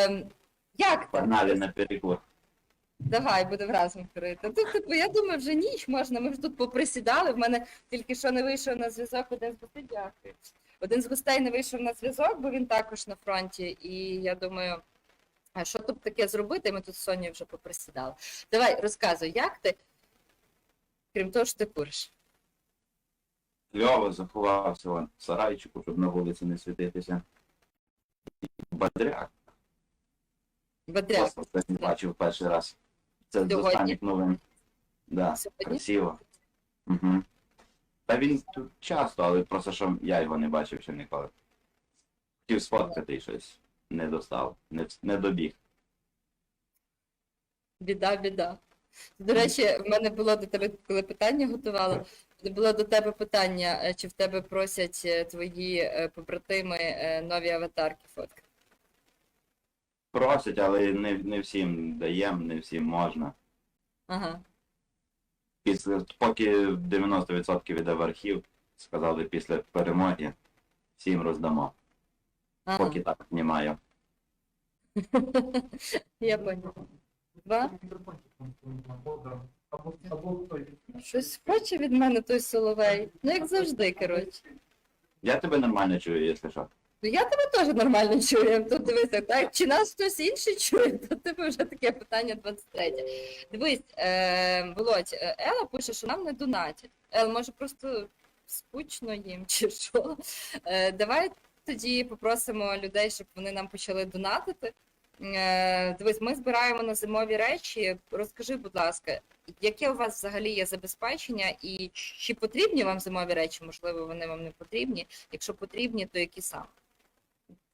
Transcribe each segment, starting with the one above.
Е, як? Погнали на перекур. Давай, будемо разом курити. Тут, типу, я думаю, вже ніч можна. Ми вже тут поприсідали. В мене тільки що не вийшов на зв'язок один з гостей. Дякую. Один з гостей не вийшов на зв'язок, бо він також на фронті. І я думаю, а що тут таке зробити? Ми тут з Сонею вже поприсідали. Давай, розказуй, як ти, крім того, що ти куриш. Льово заховався в сарайчику, щоб на вулиці не світитися. Бадряк. Бодряк. Просто не бачив перший раз. Це з Сьогодні? останніх новин. Да, Сьогодні? красиво. Угу. Та він тут часто, але просто що я його не бачив ще ніколи. Хотів сфоткати і щось не достав, не, не добіг. Біда, біда. До речі, в мене було до тебе, коли питання готувала, було до тебе питання, е, чи в тебе просять е, твої е, побратими е, нові аватарки фотки. Просять, але не, не всім даємо, не всім можна. Ага. Після, поки 90% йде в архів, сказали після перемоги, всім роздамо. ага. Поки так немає. Я поняла. Два? Щось хоче від мене той соловей. Ну, як завжди, коротше. Я тебе нормально чую, якщо що. Ну я тебе теж нормально чую. Тут дивися, так чи нас хтось інший чує, то тебе вже таке питання 23. Дивись, е, Володь, е, Ела пише, що нам не донатять. Ел, може просто скучно їм чи що. Е, давай тоді попросимо людей, щоб вони нам почали донатити. Е, дивись, ми збираємо на зимові речі. Розкажи, будь ласка, яке у вас взагалі є забезпечення, і чи потрібні вам зимові речі? Можливо, вони вам не потрібні. Якщо потрібні, то які саме?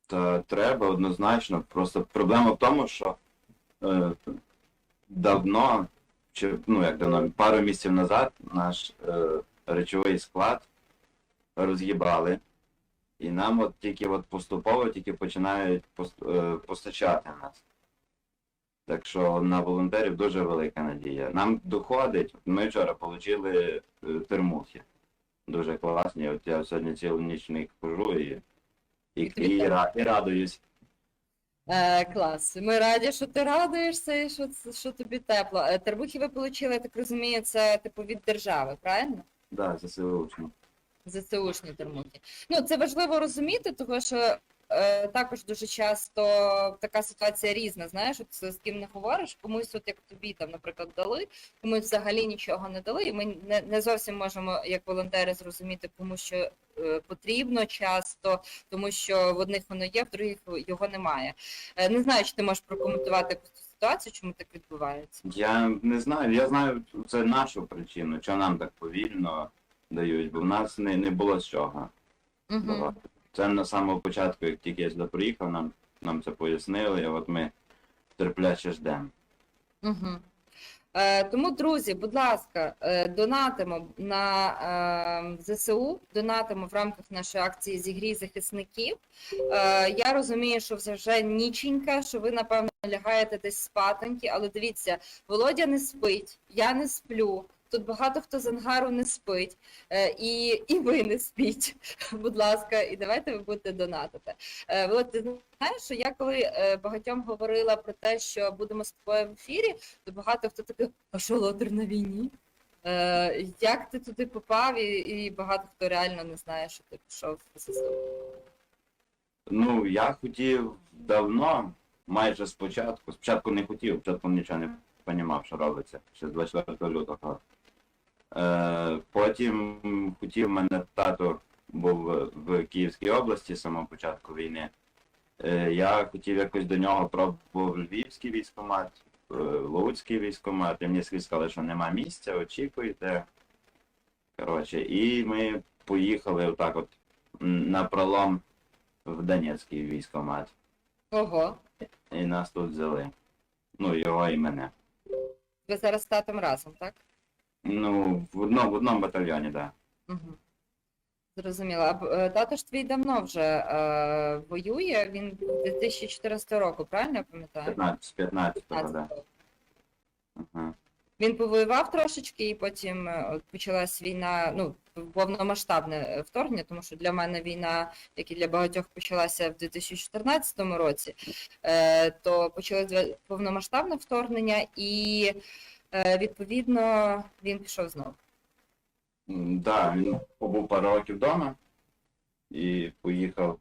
Та треба однозначно. Просто проблема в тому, що е, давно, чи ну як давно, пару місяців назад наш е, речовий склад роз'їбали. І нам от тільки от поступово тільки починають е, постачати нас. Так що на волонтерів дуже велика надія. Нам доходить, ми вчора отримали термухи. Дуже класні. От я сьогодні цілу ніч в них хожу і, і, і, і радуюсь. Е, клас. Ми раді, що ти радуєшся і що, що тобі тепло. Е, Тербухи ви отримали, я так розумію, це типу від держави, правильно? Так, Да, ЗСУшно. ЗСУшні термухи. Ну, це важливо розуміти, тому що е, також дуже часто така ситуація різна. Знаєш, от з ким не говориш, комусь, от як тобі там, наприклад, дали, комусь взагалі нічого не дали. І ми не, не зовсім можемо, як волонтери, зрозуміти, кому що е, потрібно часто, тому що в одних воно є, в других його немає. Е, не знаю, чи ти можеш прокоментувати якусь цю ситуацію, чому так відбувається. Я не знаю, я знаю, це нашу причину, чого нам так повільно дають, бо в нас не, не було з чого. Угу. давати. Це на самому початку, як тільки я сюди приїхав, нам, нам це пояснили, і от ми терпляче ждемо. Угу. Е, тому, друзі, будь ласка, е, донатимо на е, ЗСУ, донатимо в рамках нашої акції зігрій захисників. Е, я розумію, що це вже ніченька, що ви, напевно, лягаєте десь спатоньки, але дивіться, Володя не спить, я не сплю. Тут багато хто з ангару не спить, е, і, і ви не спіть, будь ласка, і давайте ви будете донатити. Е, Володь, ти знаєш, що я коли е, багатьом говорила про те, що будемо з тобою в ефірі, то багато хто такий, а що лодер на війні? Як ти туди попав, і, і багато хто реально не знає, що ти пішов в ССУ. Ну, я хотів давно, майже спочатку. Спочатку не хотів, спочатку нічого не розумів, що робиться, ще з 24 лютого. Е, потім хотів, мене тато був в Київській області з самого початку війни. Е, я хотів якось до нього пробував Львівський військкомат, е, Луцький військкомат, і мені сказали, що нема місця, очікуйте. Коротше, і ми поїхали отак от на пролом в Донецький військкомат. Ого, І нас тут взяли. Ну, його і мене. ви зараз з татом разом, так? Ну, в одному, в одному батальйоні, так. Да. Угу. Зрозуміло. А б- е, тато ж твій давно вже е, воює, він 2014 року, правильно я пам'ятаю? 15, з 15 да. 15 року. Ага. Він повоював трошечки, і потім е, от почалась війна. Ну, повномасштабне е, вторгнення, тому що для мене війна, як і для багатьох, почалася в 2014 році, е, то почалось повномасштабне вторгнення, і відповідно він пішов знову. Да, він побув пару років вдома і поїхав.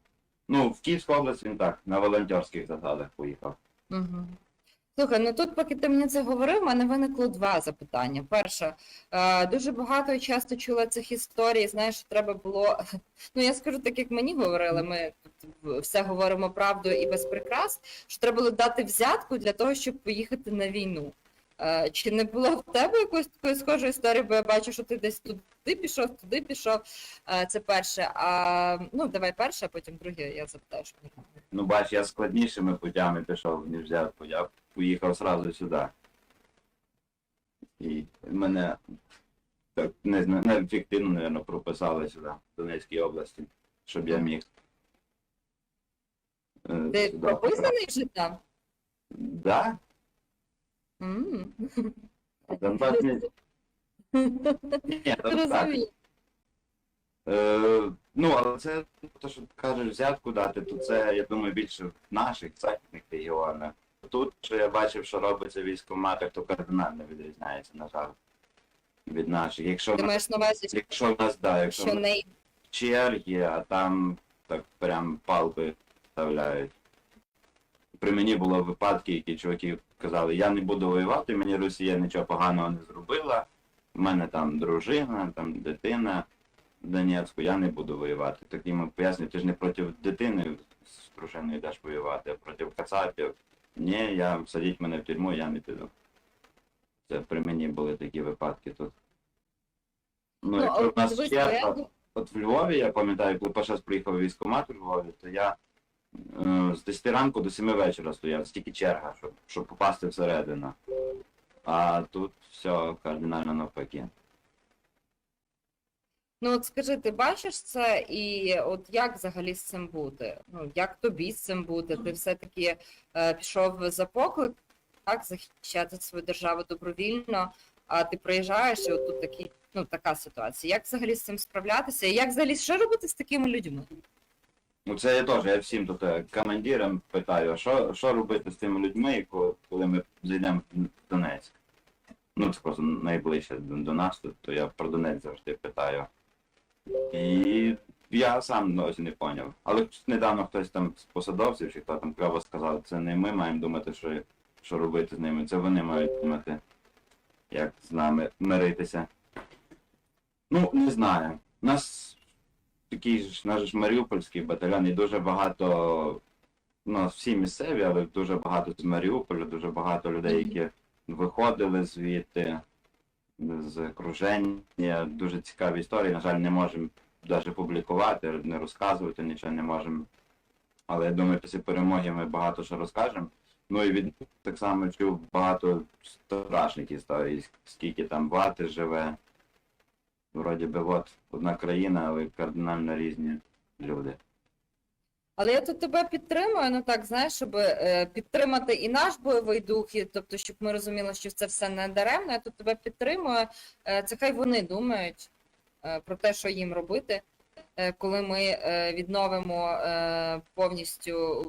Ну, в Київську область він так, на волонтерських засадах поїхав. Угу. Слухай, ну тут, поки ти мені це говорив, у мене виникло два запитання. Перше, е, дуже багато і часто чула цих історій, знаєш, треба було. Ну, я скажу так, як мені говорили, ми тут все говоримо правду і без прикрас, що треба було дати взятку для того, щоб поїхати на війну. Е, Чи не було в тебе якоїсь такої схожої історії, бо я бачу, що ти десь туди пішов, туди пішов. Е, Це перше. А ну давай перше, а потім друге, я запитаю, що. Ну, бач, я складнішими путями пішов, ніж. Я поїхав сразу сюди. І мене так не знаю, неефективно, мабуть, прописали сюди, в Донецькій області, щоб я міг. е, Ти прописаний вже там? Да, М. Донбас не... Ні, так. Розумію. Е, ну, але це те, що кажеш, взятку дати, то це, я думаю, більше в наших західних регіонах. Тут, що я бачив, що робиться в військкоматах, то кардинально відрізняється, на жаль, від наших. Якщо, Ти маєш на увазі, якщо в нас, да, якщо що в нас не черги, а там так прям палки вставляють. При мені було випадки, які чуваки казали, я не буду воювати, мені Росія нічого поганого не зробила. У мене там дружина, там дитина в Донецьку, я не буду воювати. Так йому пояснюю, ти ж не проти дитини з дружиною йдеш воювати, а проти кацапів. Ні, я садіть мене в тюрму, я не піду. Це при мені були такі випадки тут. Ну, Ну, якщо в нас я- от, от в Львові, я пам'ятаю, коли перший раз приїхав військкомат у Львові, то я з 10 ранку до 7 вечора стояв, стільки черга, щоб, щоб попасти всередину. А тут все кардинально навпаки. Ну от скажи, ти бачиш це, і от як взагалі з цим бути? Ну як тобі з цим бути? Ти все-таки е, пішов за поклик, так, захищати свою державу добровільно, а ти приїжджаєш, і от тут такі, ну така ситуація. Як взагалі з цим справлятися? І як взагалі що робити з такими людьми? Ну це я теж, я всім тут е, командирам питаю, а що, що робити з тими людьми, ко- коли ми зайдемо в Донецьк? Ну, це просто найближче до, нас, то я про Донецьк завжди питаю. І я сам досі не поняв. Але недавно хтось там з посадовців, чи хто там кльово сказав, це не ми маємо думати, що, що робити з ними, це вони мають думати, як з нами миритися. Ну, не знаю. Нас такий ж наш Маріупольський батальйон і дуже багато, ну, всі місцеві, але дуже багато з Маріуполя, дуже багато людей, які виходили звідти з окруження. Дуже цікаві історії. На жаль, не можемо навіть публікувати, не розказувати, нічого не можемо. Але я думаю, після перемоги ми багато що розкажемо. Ну і від так само чув багато страшних історій, скільки там вати живе. Вроді би, от одна країна, але кардинально різні люди. Але я тут тебе підтримую, ну так, знаєш, щоб е, підтримати і наш бойовий дух, і, тобто, щоб ми розуміли, що це все не даремно, я тут тебе підтримую. Е, це хай вони думають е, про те, що їм робити, е, коли ми е, відновимо е, повністю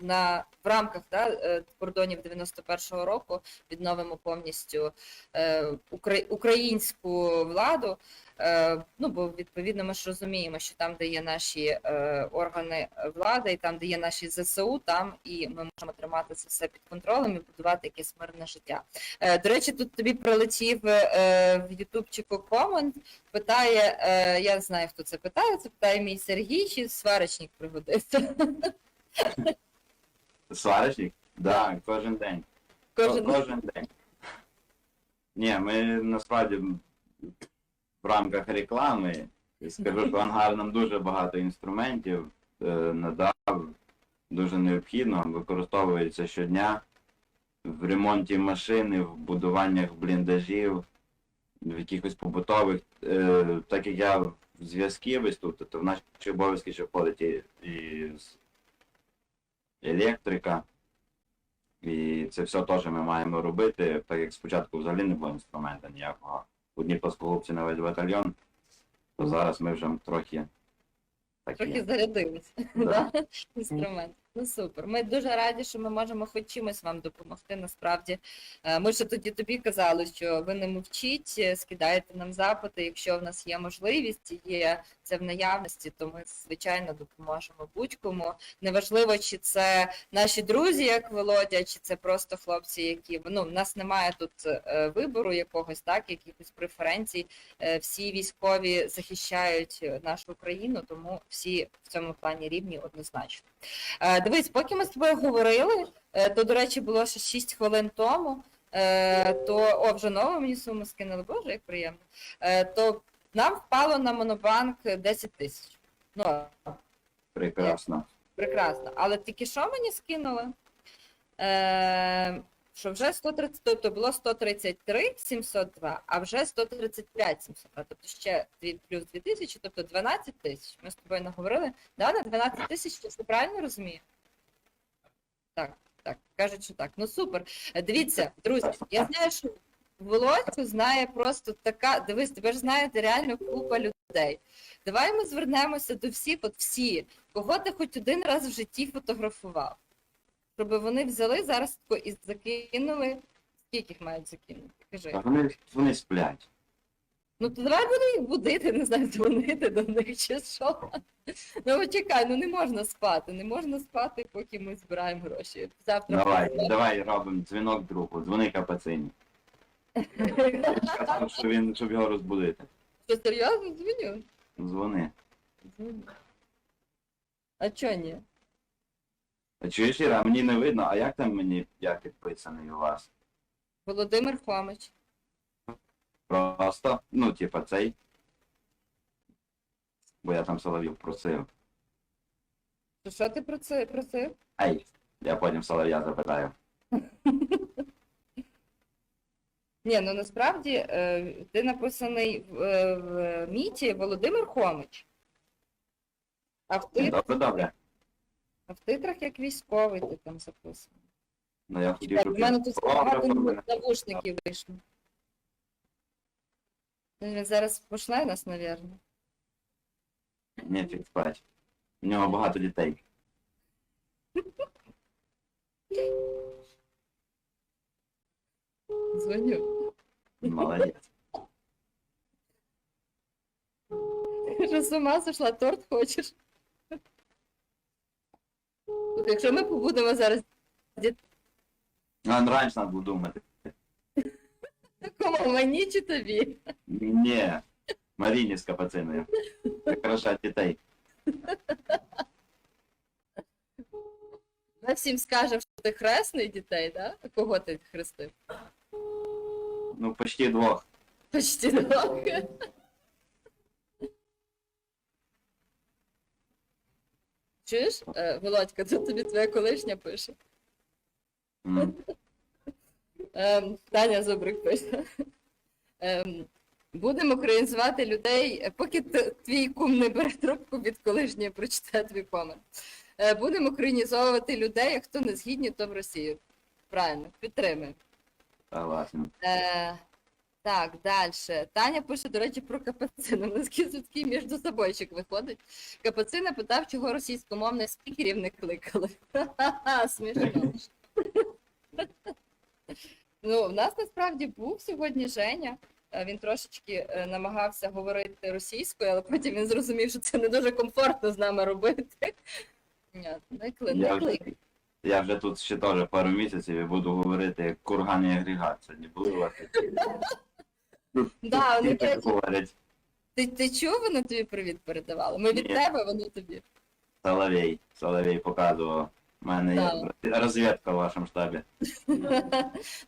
на, в рамках да, е, кордонів 91-го року, відновимо повністю е, укра- українську владу. Е, Ну, бо відповідно ми ж розуміємо, що там, де є наші е, органи влади, і там, де є наші ЗСУ, там і ми можемо тримати це все під контролем і будувати якесь мирне життя. Е, До речі, тут тобі прилетів е, в Ютубчику комент. Питає, е, я знаю, хто це питає. Це питає мій Сергій, чи сварочник пригодився. Сварочник? Да, кожен день. Кожен Ко- кожен день. Ні, ми насправді в рамках реклами, і скажу, що ангар нам дуже багато інструментів е, надав, дуже необхідно, використовується щодня в ремонті машини, в будуваннях бліндажів, в якихось побутових. Е, так як я в зв'язківець тут, то в наші обов'язки ще входить і, і з- електрика. І це все теж ми маємо робити, так як спочатку взагалі не було інструмента ніякого. У Дніпровську на весь батальйон. то зараз ми вже трохи такі. Трохи зарядились. Да. да, Інструмент. Ну супер. Ми дуже раді, що ми можемо хоч чимось вам допомогти. Насправді, Е, ми ще тоді тобі казали, що ви не мовчіть, е, скидаєте нам запити. Якщо в нас є можливість, є це в наявності, то ми звичайно допоможемо будь-кому. Неважливо, чи це наші друзі, як Володя, чи це просто хлопці, які ну в нас немає тут е, вибору якогось, так якихось преференцій. Е, Всі військові захищають нашу Україну, тому всі в цьому плані рівні однозначно. Е, Дивись, поки ми з тобою говорили, то, до речі, було ще 6 хвилин тому, то о, вже нову мені суму скинули, боже, як приємно. То нам впало на монобанк 10 тисяч. Ну, Прекрасно. прекрасно. Але тільки що мені скинули? Е, що вже 130, тобто було 133 702, а вже 135 702, тобто ще дві- плюс 2 тисячі, тобто 12 тисяч. Ми з тобою наговорили. Да, на 12 тисяч, я все правильно розумію? Так, так, кажуть, що так. Ну супер. Дивіться, друзі, я знаю, що Володьку знає просто така. Дивись, тебе ж знаєте реально купа людей. Давай ми звернемося до всіх, от всі, кого ти хоч один раз в житті фотографував. Щоб вони взяли зараз і закинули. Скільки їх мають закинути? Кажи. Вони, вони сплять. Ну то давай будемо їх будити, не знаю, дзвонити до них чи що. Ну чекай, ну не можна спати, не можна спати, поки ми збираємо гроші. Завтра Давай, давай робимо дзвінок другу, дзвони капацині. Сказав, що він, щоб його розбудити. Що серйозно дзвоню? Дзвони. Дзвоню. А чого ні? А чуєш, Іра, мені не видно, а як там мені я підписаний у вас? Володимир Хомич. Просто, ну, типа, цей. Бо я там Соловів просив. То що ти про це просив? Ей, я потім Солов'я запитаю. Ні, ну насправді е, ти написаний в, е, в міті Володимир Хомич. А в, тит... Добре, добре. а в титрах як військовий ти там записаний. Ну я хотів, Так, У мене тут багато навушників вийшло. Він зараз пошле нас, напевно. Ні, фіг спать. У нього багато дітей. Дзвоню. Молодець. Ти що з ума сошла, торт хочеш? От Якщо ми побудемо зараз А ну, раніше треба було думати. кому мені чи тобі? Ні. Маріні з капациною. Прикрашать дітей. Ми всім скажемо, що ти хресний дітей, да? Кого ти хрестив? Ну, почти двох. Почти двох. Чуєш, Е, Володька, тут тобі твоя колишня пише. М. Ем, Таня Зубрик пише. Ем, будемо українізувати людей, е, поки т- твій кум не бере трубку від колишньої, прочитає твій комент. Е, будемо українізовувати людей, а хто не згідні, то в Росію. Правильно, підтримуємо. Согласен. Е, так, далі. Таня пише, до речі, про Капацина. У нас такий між собойчик виходить. Капацина питав, чого російськомовних спікерів не кликали. Смішно. ну, в нас насправді був сьогодні Женя. Е, Він трошечки е, намагався говорити російською, але потім він зрозумів, що це не дуже комфортно з нами робити. Ні, не кли- не Я вже, тут ще теж пару місяців і буду говорити як курганний агрегат. Сьогодні були у вас такі. Да, вони, Всі так речі, говорять. Ти, ти чув, вони тобі привіт передавали? Ми від Ні. тебе, вони тобі. Соловей. Соловей показував. У мене є розвідка в вашому штабі.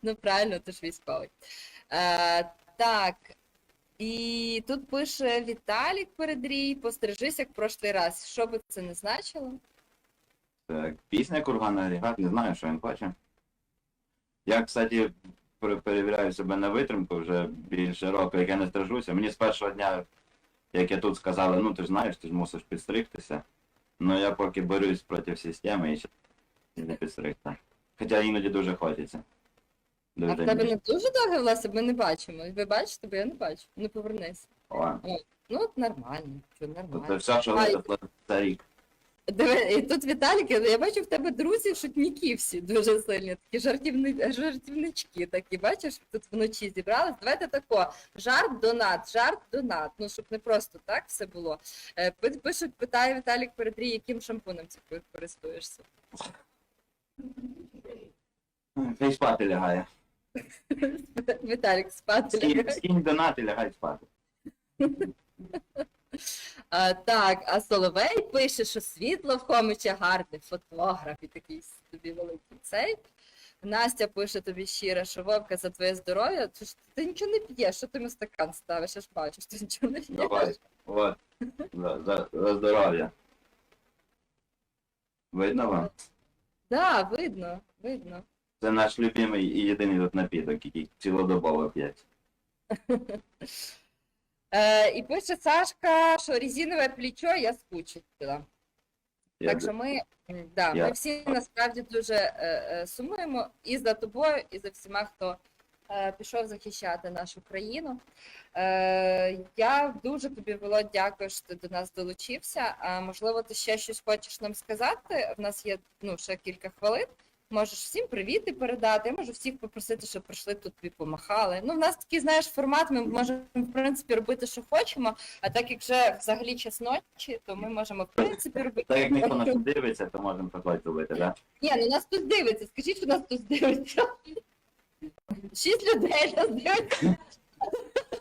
ну, правильно, ти ж військовий. Е, так. І тут пише Віталік Передрій, постережись, як в прошлий раз. Що би це не значило? Так, пісня курганний агрегат, не знаю, що він хоче. Я, кстати, перевіряю себе на витримку вже більше року, як я не стражуся. Мені з першого дня, як я тут сказали, ну ти ж знаєш, ти ж мусиш підстригтися. Ну я поки борюсь проти системи і ще не підстригся. Хоча іноді дуже хочеться. А в тебе не дуже довге волосся, ми не бачимо. Ви бачите, бо я не бачу. Ну повернись. О, Ну, от нормально, Тобто нормально. все, що витратили за рік. Диви, і тут Віталік, я бачу в тебе друзі, шутники всі дуже сильні, такі жартівни, жартівнички такі, бачиш, тут вночі зібрались. Давайте тако, жарт, донат, жарт, донат. Ну, щоб не просто так все було. Е, Пишуть, питає Віталік Передрій, яким шампунем ти користуєшся. Хай спати лягає. Віталік, спати. Скинь, лягай. скинь донат і лягай спати. А, так, а Соловей пише, що світло в Хомича гарне, фотограф і такий тобі великий цей. Настя пише тобі щиро, що Вовка за твоє здоров'я. Ти, ти нічого не п'єш, що ти на стакан ставиш, я ж бачу, що ти нічого не п'єш. Давай. От. За, за, за здоров'я. Видно вам? Да, видно, видно. Це наш любимий і єдиний тут напіток, який цілодобово п'ять. Е, і пише Сашка, що резинове плечо я скучила. Я Так що ми, да, Я- ми всі насправді дуже е, е, сумуємо і за тобою, і за всіма, хто е, пішов захищати нашу країну. Е, я дуже тобі, Володь, дякую, що ти до нас долучився. А можливо, ти ще щось хочеш нам сказати? В нас є ну, ще кілька хвилин. Можеш всім привіти передати. Я можу всіх попросити, щоб прийшли тут тобі помахали. Ну, в нас такий, знаєш, формат. Ми можемо в принципі робити, що хочемо. А так як вже взагалі час ночі, то ми можемо в принципі робити. Так як ніхто нас не дивиться, то можемо приходити робити, так? Ні, ну нас тут дивиться. Скажіть, що нас тут дивиться. Шість людей нас дивиться.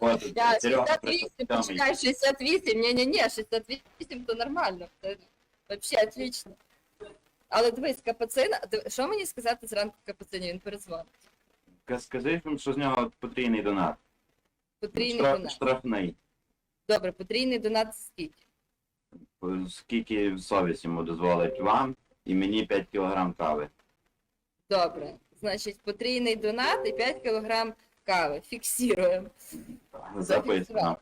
От, Я Серега, 68, прийшов почекай, 68. Ні, ні, ні, 68 то нормально. Вообще отлично. Але дивись, капуцин, що мені сказати зранку капуцині? Він перезвонить. Скажи їм, що з нього потрійний донат. Потрійний Штраф- донат. Штрафний. Добре, потрійний донат скільки? Скільки совість йому дозволить вам і мені 5 кг кави. Добре. Значить, потрійний донат і 5 кг кави. Фіксуємо. Записано.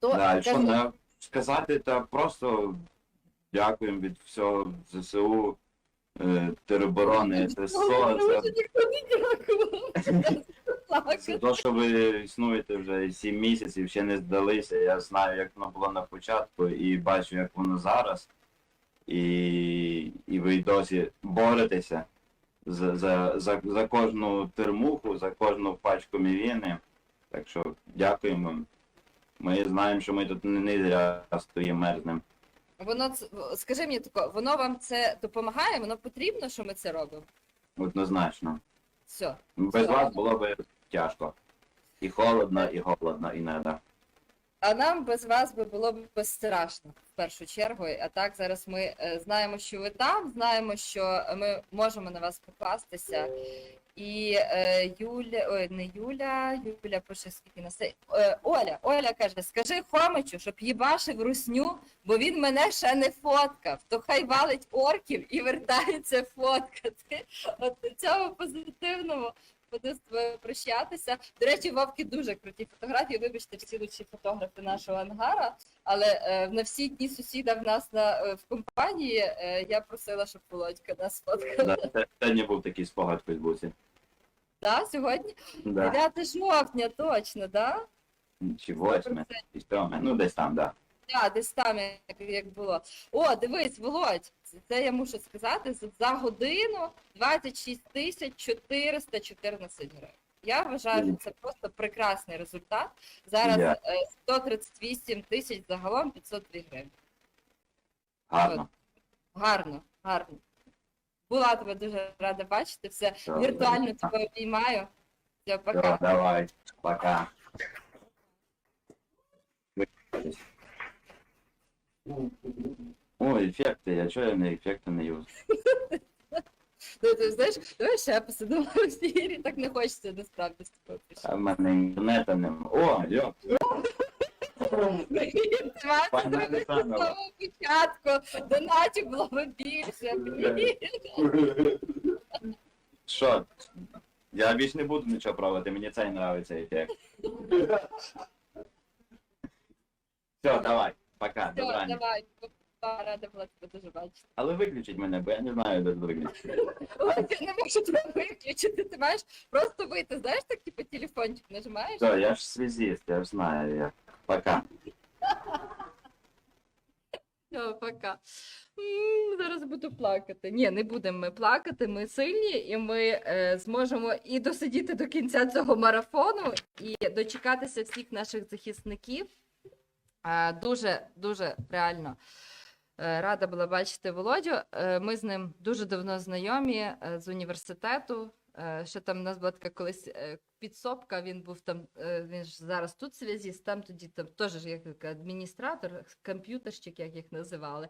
То, Да, що не сказати, та просто дякуємо від всього ЗСУ, е, тероборони. Тому Це, це то, що ви існуєте вже 7 місяців, ще не здалися. Я знаю, як воно було на початку, і бачу, як воно зараз. І, і ви й досі боретеся за, за, за, за кожну термуху, за кожну пачку мівіни. Так що дякуємо. Ми знаємо, що ми тут не, не зря стоїмо мерзнем. Воно ц- скажи мені тако, воно вам це допомагає, воно потрібно, що ми це робимо? Однозначно. Все. Без Все. вас було б тяжко. І холодно, і голодно, і недо. А нам без вас би було б безстрашно в першу чергу. А так зараз ми е, знаємо, що ви там, знаємо, що ми можемо на вас покластися. І е, Юля, ой, не Юля, Юля пише скільки на се Е, Оля, Оля каже: скажи Хомичу, щоб їбашив русню, бо він мене ще не фоткав. То хай валить орків і вертається фоткати. От до цього позитивного буду з тобою прощатися. До речі, Вовки дуже круті фотографії. Вибачте, всі лучші фотографи нашого ангара. Але е, на всі дні сусіда в нас на е, в компанії е, я просила, щоб Володька нас фоткав. Да, це- Сьогодні був такий спогад в Фейсбуці. Да, сьогодні Да. 9 жовтня, точно, да? Чи восьме, чи сьоме. Ну десь там, да. Да, десь там як було. О, дивись, Володь, це, я мушу сказати, за, годину 26 тисяч 414 гривень. Я вважаю, що це просто прекрасний результат. Зараз Я. е, 138 тисяч загалом 502 гривень. Гарно. Гарно, гарно. Була тебе дуже рада бачити. Все Все, віртуально добре. тебе обіймаю. Все, Все, пока. давай. Пока. О, ефекти, я чого я не ефекти не юз? Ти, ти знаєш, давай ще посидимо в ефірі, так не хочеться насправді з тобою А в мене інтернету нема. О, йо. З заново. самого початку донатів було б більше. Блін. Що? Я більш не буду нічого пробувати, мені цей нравиться ефект. Все, давай. Пока, Все, давай, рада була тебе дуже бачити. Але виключіть мене, бо я не знаю, де виключити. Я не можу тебе виключити. Ти маєш просто вийти, знаєш, так типу телефончик нажимаєш. Все, я ж связист, я ж знаю. Я. Пока. Все, пока. М, Зараз буду плакати. Ні, не будемо ми плакати. Ми сильні, і ми е, зможемо і досидіти до кінця цього марафону, і дочекатися всіх наших захисників. Е, дуже, дуже реально. Е, Рада була бачити Володю. Е, Ми з ним дуже давно знайомі е, з університету. Ще там у нас була така колись підсобка, він був там, він ж зараз тут зв'язіст, там тоді там теж як адміністратор, комп'ютерщик, як їх називали.